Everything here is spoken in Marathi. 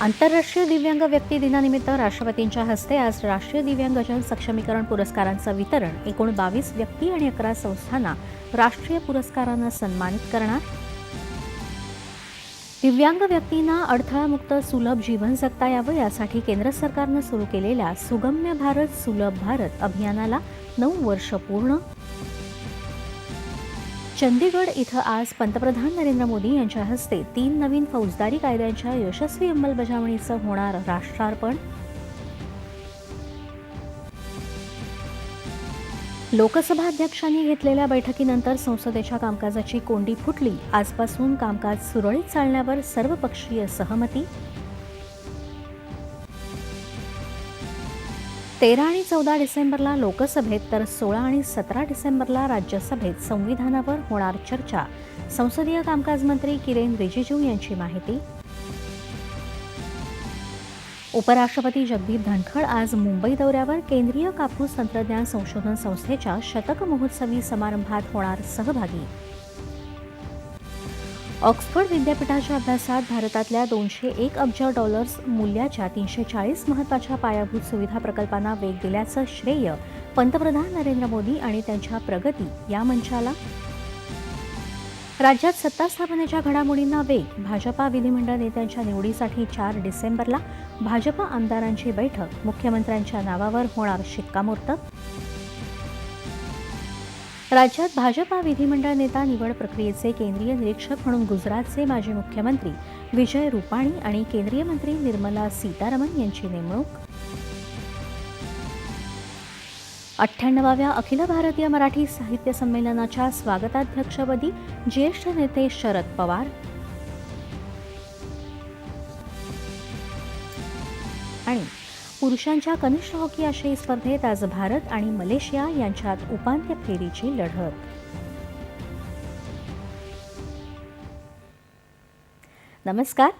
आंतरराष्ट्रीय दिव्यांग व्यक्ती दिनानिमित्त राष्ट्रपतींच्या हस्ते आज राष्ट्रीय दिव्यांगजन सक्षमीकरण पुरस्कारांचं वितरण. एकूण बावीस व्यक्ती आणि अकरा संस्थांना राष्ट्रीय पुरस्कारानं सन्मानित करणार. दिव्यांग व्यक्तींना अडथळामुक्त सुलभ जीवन जगता यावं यासाठी केंद्र सरकारनं सुरू केलेल्या सुगम्य भारत सुलभ भारत अभियानाला नऊ वर्ष पूर्ण चंदीगड इथं आज पंतप्रधान नरेंद्र मोदी यांच्या हस्ते तीन नवीन फौजदारी कायद्यांच्या यशस्वी अंमलबजावणीचं होणार राष्ट्रार्पण. लोकसभा अध्यक्षांनी घेतलेल्या बैठकीनंतर संसदेच्या कामकाजाची कोंडी फुटली. आजपासून कामकाज सुरळीत चालण्यावर सर्वपक्षीय सहमती. तेरा आणि चौदा डिसेंबरला लोकसभेत तर सोळा आणि सतरा डिसेंबरला राज्यसभेत संविधानावर होणार चर्चा. संसदीय कामकाज मंत्री किरेन रिजिजू यांची माहिती. उपराष्ट्रपती जगदीप धनखड आज मुंबई दौऱ्यावर केंद्रीय कापूस तंत्रज्ञान संशोधन संस्थेच्या शतक महोत्सवी समारंभात होणार सहभागी. ऑक्सफर्ड विद्यापीठाच्या अभ्यासात भारतातल्या दोनशे एक अब्ज डॉलर्स मूल्याच्या तीनशे चाळीस महत्त्वाच्या पायाभूत सुविधा प्रकल्पांना वेग दिल्याचं श्रेय पंतप्रधान नरेंद्र मोदी आणि त्यांच्या प्रगती या मंचाला. राज्यात सत्ता स्थापनेच्या घडामोडींना वेग भाजपा विधिमंडळ नेत्यांच्या निवडीसाठी चार डिसेंबरला भाजपा आमदारांची बैठक मुख्यमंत्र्यांच्या नावावर होणार शिक्कामोर्तब राज्यात भाजपा विधिमंडळ नेता निवड प्रक्रियेचे केंद्रीय निरीक्षक म्हणून गुजरातचे माजी मुख्यमंत्री विजय रुपाणी आणि केंद्रीय मंत्री निर्मला सीतारामन यांची नेमणूक. अठ्ठ्याण्णवाव्या अखिल भारतीय मराठी साहित्य संमेलनाच्या स्वागताध्यक्षपदी ज्येष्ठ नेते शरद पवार. आणि पुरुषांच्या कनिष्ठ हॉकी आशियाई स्पर्धेत आज भारत आणि मलेशिया यांच्यात उपांत्य फेरीची लढत. नमस्कार.